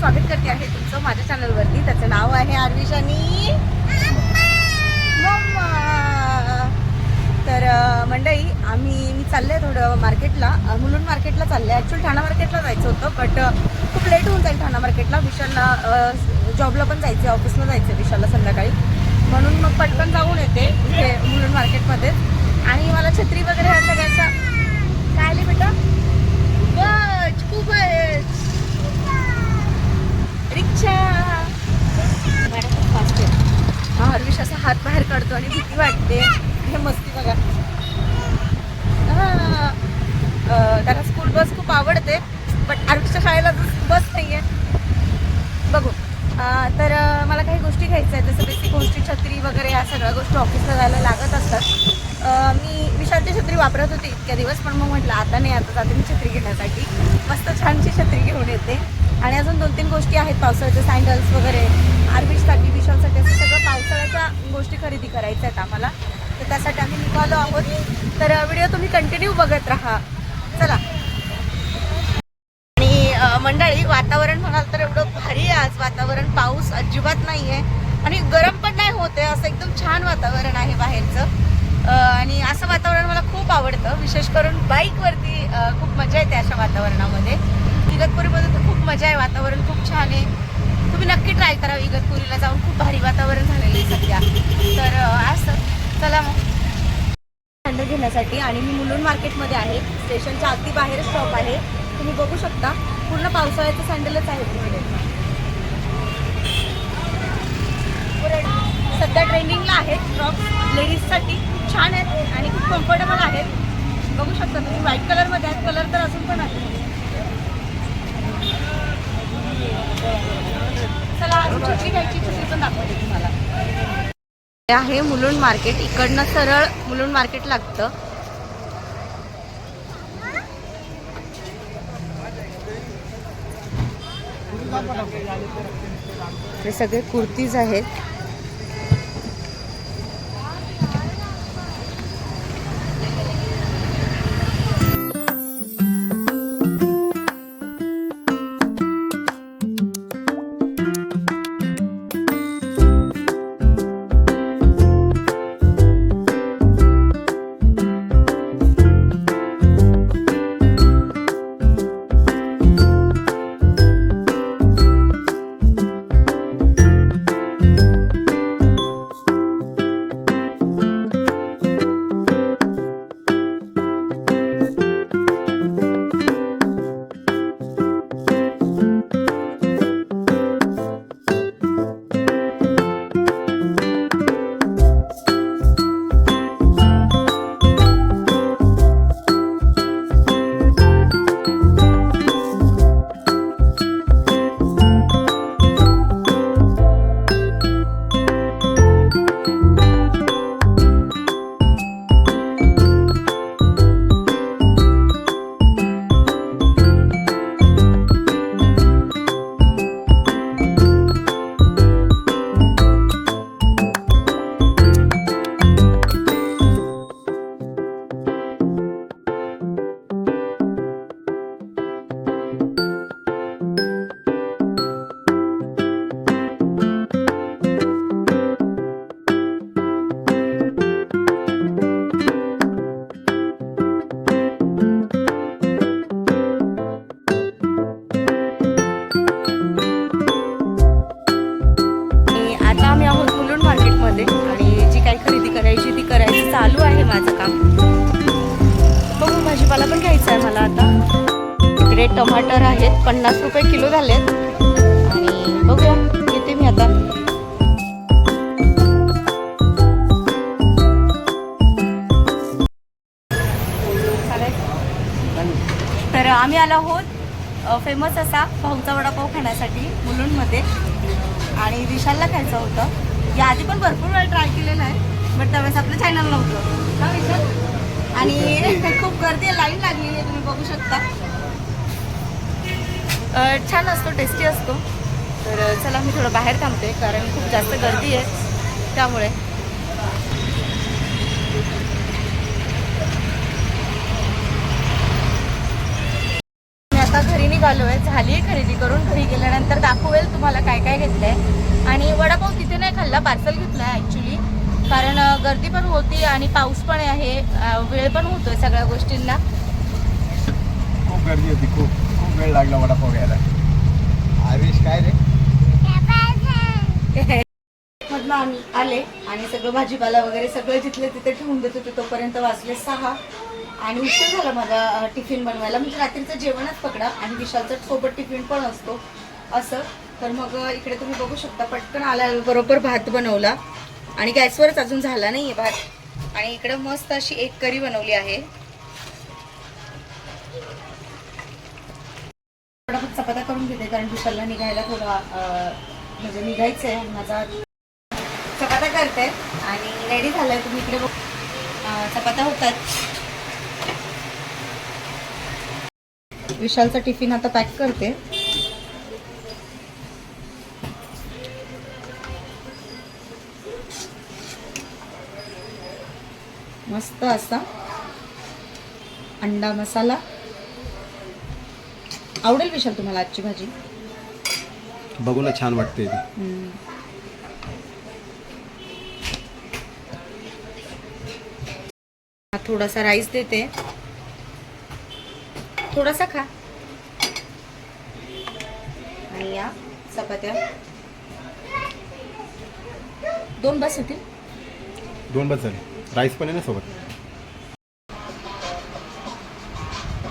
स्वागत करते आहे तुमचं माझ्या चॅनलवरती त्याचं नाव आहे आरविशानी आणि तर मंडई आम्ही मी चालले थोडं मार्केटला मुलून मुलुंड मार्केटला चालले. ॲक्च्युअली ठाणा मार्केटला जायचं होतं बट खूप लेट होऊन जाईल ठाणा मार्केटला विशालला जॉबला पण जायचं आहे ऑफिसला जायचं आहे विशालला संध्याकाळी. म्हणून मग पटकन जाऊन येते इथे मुलुंड मार्केटमध्ये आणि मला छत्री वगैरे ह्या सगळ्याच्या काय आली बेटा बच आहे रिक्षा. मॅडम खूप फास्ट आहे. हा हरविश असा हात बाहेर काढतो आणि भीती वाटते हे मस्ती बघा हा. अं, त्याला स्कूल बस खूप आवडते बट हरविशच्या शाळेला बस नाही आहे बघू अं, तर अं, मला काही गोष्टी घ्यायच्या आहेत जसं बेसिक गोष्टी छत्री वगैरे या सगळ्या गोष्टी ऑफिसला जायला लागत असतात अं, मी विशालची छत्री वापरत होते इतक्या दिवस पण मग म्हटलं आता नाही आता जाते मी छत्री घेण्यासाठी. मस्त छानशी छत्री घेऊन येते. आणि अजून दोन तीन गोष्टी आहेत पावसाळ्याचे सँडल्स वगैरे आरबीजसाठी विशालसाठी असं सगळं पावसाळ्याच्या गोष्टी खरेदी करायच्या आहेत आम्हाला. तर त्यासाठी आम्ही निघालो आहोत. तर व्हिडिओ तुम्ही कंटिन्यू बघत राहा. चला. आणि मंडळी वातावरण म्हणाल तर एवढं भारी आहे आज. वातावरण पाऊस अजिबात नाही आहे आणि गरम पण नाही होते असं एकदम छान वातावरण आहे बाहेरचं. आणि असं वातावरण मला खूप आवडतं. विशेष करून बाईकवरती खूप मजा येते अशा वातावरणामध्ये. इगतपुरीमध्ये तर खूप मजा आहे. वातावरण खूप छान आहे. तुम्ही नक्की ट्राय करा इगतपुरीला जाऊन. खूप भारी वातावरण झालेलं आहे सध्या. तर असं. चला मग. सँडल घेण्यासाठी आणि मी मुलुंड मार्केटमध्ये आहे. स्टेशनच्या अगदी बाहेर स्टॉप आहे. तुम्ही बघू शकता. पूर्ण पावसाळ्याचं सँडलच आहेत सध्या ट्रेंडिंगला आहेत फ्रॉक्स लेडीजसाठी. खूप छान आहेत आणि खूप कम्फर्टेबल आहेत. बघू शकता तुम्ही व्हाईट कलरमध्ये आहेत. कलर तर अजून पण आहे चला अजून घ्यायची छत्री पण दाखवते तुम्हाला. हे आहे मुलुंड मार्केट. इकडनं सरळ मुलुंड मार्केट लागतं. हे सगळे कुर्तीज आहेत. टमाटर आहेत पन्नास रुपये किलो झालेत. आणि बघूया येते मी आता. तर आम्ही आलो आहोत फेमस असा भाऊचा वडापाव खाण्यासाठी मुलुंडमध्ये. आणि विशालला खायचं होतं. या आधी पण भरपूर वेळा ट्राय केलेला आहे बट त्यावेळेस आपलं चॅनल नव्हतं. ना विशाल? आणि खूप गर्दी आहे लाईन लागलेली आहे तुम्ही बघू शकता. छान असतो टेस्टी असतो. तर चला मी थोडं बाहेर थांबते कारण खूप जास्त गर्दी आहे त्यामुळे. मी आता घरी निघालो आहे झाली आहे खरेदी करून घरी गेल्यानंतर दाखवेल तुम्हाला काय काय घेतलं आहे आणि वडापाव तिथे नाही खाल्ला पार्सल घेतला आहे ॲक्च्युली कारण गर्दी पण होती आणि पाऊस पण आहे वेळ पण होतोय सगळ्या गोष्टींना. खूप गर्दी होती खूप. वेळ लागला वडापाव घ्यायला. आयुष काय रे? मधनं आम्ही आले आणि सगळं भाजीपाला वगैरे सगळं जिथले तिथे ठेवून देत होते तोपर्यंत वाचले सहा. आणि उशीर झाला माझा टिफिन बनवायला. म्हणजे रात्रीचं जेवणच पकडा आणि विशालचा सोबत टिफिन पण असतो असं. तर मग इकडे तुम्ही बघू शकता पटकन आल्याबरोबर भात बनवला. आणि गॅसवरच अजून झाला नाही आहे भात. आणि इकडं मस्त अशी एक करी बनवली आहे. कारण विशालला निघायला थोडा म्हणजे निघायचं आहे माझा चपात्या करते आणि रेडी झालंय तुम्ही इकडे बघ. चपात्या होतात. विशालचा टिफिन आता पॅक करते. मस्त असा अंडा मसाला. आवडेल विशाल तुम्हाला आजची भाजी? बघू ना छान वाटते हम्म. हा, थोडासा राईस देते. थोडासा खा. आणि या चपात्या. दोन बस होतील? दोन बस झाले. राईस पण आहे ना सोबत.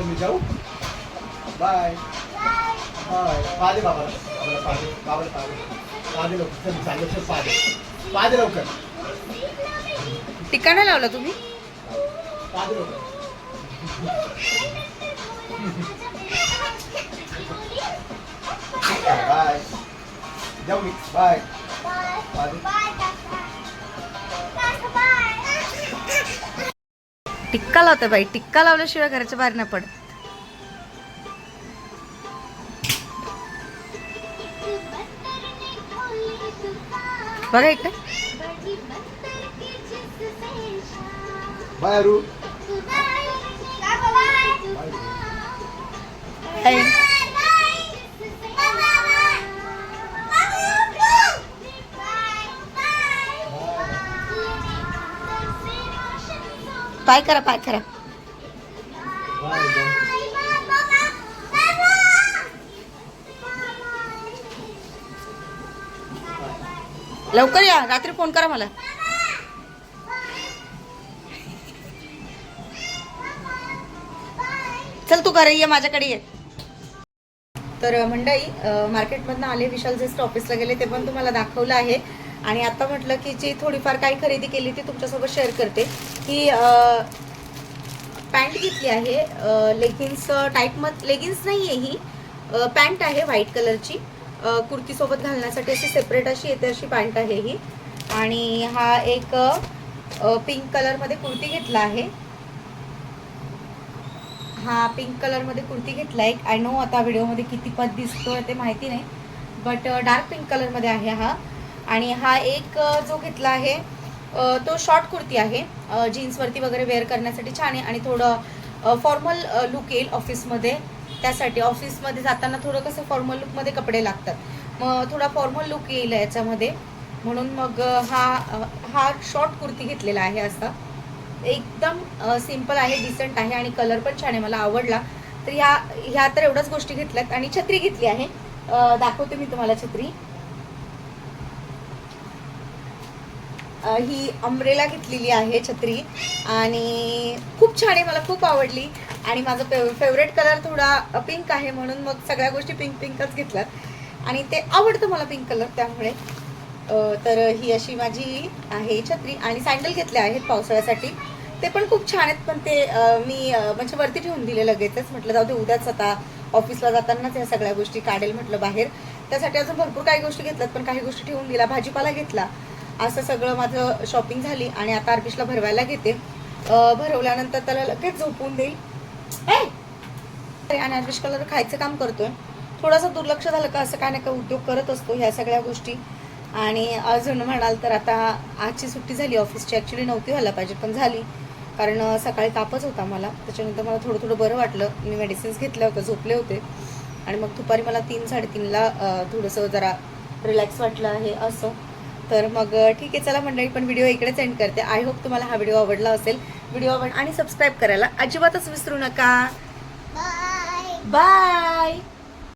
मी जाऊ. बाय बाय पादे बाबा बाबाला पादे बाबाला पादे पादे लवकर चल सांगितलं चल पादे पादे लवकर टिकाणा लावला तुम्ही? पादे लवकर बाय जाऊ मी बाय टिक्का लावते बाई. टिक्का लावल्याशिवाय घराच्या बाहेर नाही पडत. बघा इकडे. पाय करा पाय करा. लवकर या रात्री फोन करा मला. चल तू घरी ये माझ्याकडे ये. तर मंडई मार्केटमधनं आले विशाल जस्ट ऑफिसला गेले ते पण तुम्हाला दाखवलं आहे. आणि आता म्हटलं की जी थोडीफार काही खरेदी केली ती तुमच्यासोबत शेअर करते. की पॅन्ट घेतली आहे लेगिन्स टाईपमध्ये लेगिन्स नाही आहे ही पॅन्ट आहे व्हाईट कलरची. कुर्तीसोबत घालण्यासाठी अशी सेपरेट अशी येते अशी पॅन्ट आहे ही. आणि हा एक पिंक कलरमध्ये कुर्ती घेतला आहे. हा पिंक कलरमध्ये कुर्ती घेतला आहे. आय नो आता व्हिडिओमध्ये किती पद दिसतोय ते माहिती नाही बट डार्क पिंक कलरमध्ये आहे हा. आणि हा एक जो घेतला आहे तो शॉर्ट कुर्ती आहे. जीन्सवरती वगैरे वेअर करण्यासाठी छान आहे. आणि थोडं फॉर्मल लुक येईल ऑफिसमध्ये त्यासाठी ऑफिसमध्ये जाताना थोडं कसं फॉर्मल लुकमध्ये कपडे लागतात. मग थोडा फॉर्मल लुक येईल याच्यामध्ये. म्हणून मग हा हा शॉर्ट कुर्ती घेतलेला आहे असा. एकदम सिंपल आहे डिसेंट आहे आणि कलर पण छान आहे. मला आवडला. तर ह्या ह्या तर एवढ्याच गोष्टी घेतल्यात. आणि छत्री घेतली आहे. दाखवते मी तुम्हाला छत्री. ही अम्ब्रेला घेतलेली आहे छत्री. आणि खूप छान आहे मला खूप आवडली. आणि माझा फेव फेवरेट कलर थोडा पिंक आहे म्हणून मग सगळ्या गोष्टी पिंक पिंकच घेतल्यात. आणि ते आवडतं मला पिंक कलर त्यामुळे. तर ही अशी माझी आहे छत्री. आणि सँडल घेतले आहेत पावसाळ्यासाठी. ते पण खूप छान आहेत पण ते मी म्हणजे वरती ठेवून दिले लगेचच. म्हटलं जाऊ दे उद्याच आता ऑफिसला जातानाच या सगळ्या गोष्टी काढेल म्हटलं बाहेर. त्यासाठी अजून भरपूर काही गोष्टी घेतल्यात पण काही गोष्टी ठेवून दिला भाजीपाला घेतला. असं सगळं माझं शॉपिंग झाली आणि आता आर्बिशला भरवायला घेते. भरवल्यानंतर त्याला लगेच झोपून देईल. आणि आर्बिश कलर खायचं काम करतोय. थोडंसं दुर्लक्ष झालं का असं काय ना काय उद्योग करत असतो ह्या सगळ्या गोष्टी. आणि अजून म्हणाल तर आता आजची सुट्टी झाली ऑफिसची. ॲक्च्युली नव्हती व्हायला पाहिजे पण झाली. कारण सकाळी तापच होता मला. त्याच्यानंतर मला थोडं थोडं बरं वाटलं. मी मेडिसिन्स घेतल्या होतं झोपले होते. आणि मग दुपारी मला तीन साडेतीनला थोडंसं जरा रिलॅक्स वाटलं आहे असं. तर मग ठीक आहे चला मंडळी पण व्हिडिओ इकडेच एंड करते. आय होप तुम्हाला हा व्हिडिओ आवडला असेल. व्हिडिओ आवड आणि सबस्क्राईब करायला अजिबातच विसरू नका. Bye bye